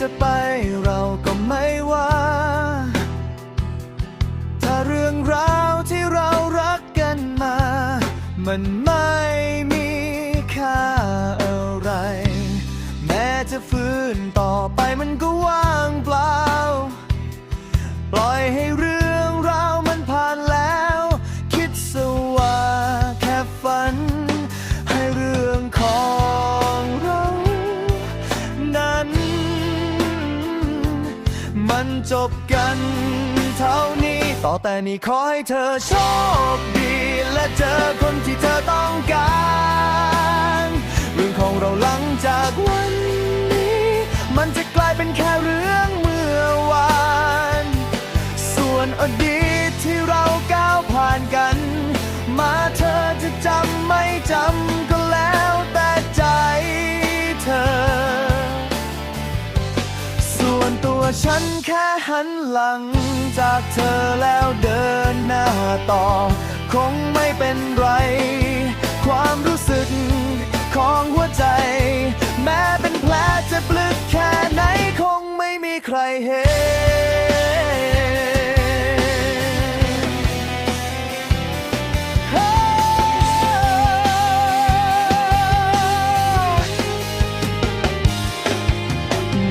จะไปเราก็ไม่ว่า ถ้าเรื่องราวที่เรารักกันมา มันไม่มีค่าอะไร แม้จะฟื้นต่อไปมันก็ว่า จบกันเท่านี้ ต่อแต่นี้ขอให้เธอโชคดี และเจอคนที่เธอต้องการ เรื่องของเราหลังจากวันนี้ มันจะกลายเป็นแค่เรื่องเมื่อวาน ส่วนอดีตที่เราก้าวผ่านกัน มาเธอจะจำไม่จำ วนตัวฉันแค่หันหลัง จากเธอแล้วเดินหน้าต่อ คงไม่เป็นไร ความรู้สึกของหัวใจ แม้เป็นแผลจะปลึกแค่ไหนคงไม่มีใครเห็น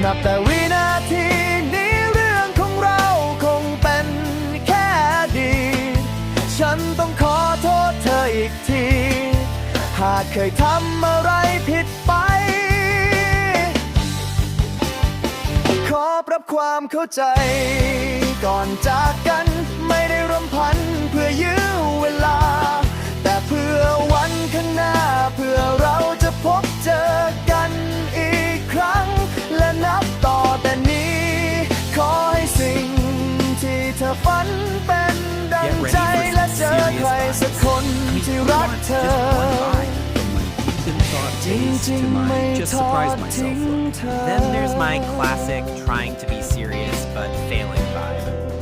นับแต่วิ ขอโทษเธออีกที หากเคยทำอะไรผิดไป ขอปรับความเข้าใจ ก่อนจากกันไม่ได้รำพันเพื่อยื้อเวลา แต่เพื่อวันข้างหน้าเพื่อเราจะพบเจอกันอีกครั้ง และนับต่อแต่นี้ ขอให้สิ่งที่เธอฝันเป็น Get ready ใจ for และ some เจอ serious ใครสักคน vibes. I mean, ที่ who รัก wants เธ just อ one vibe from my deep in thought จ taste ริง to ๆไม่ my just ทอ surprise ด myself ทิ้ง look. เธอ Then there's my classic trying to be serious but failing vibe.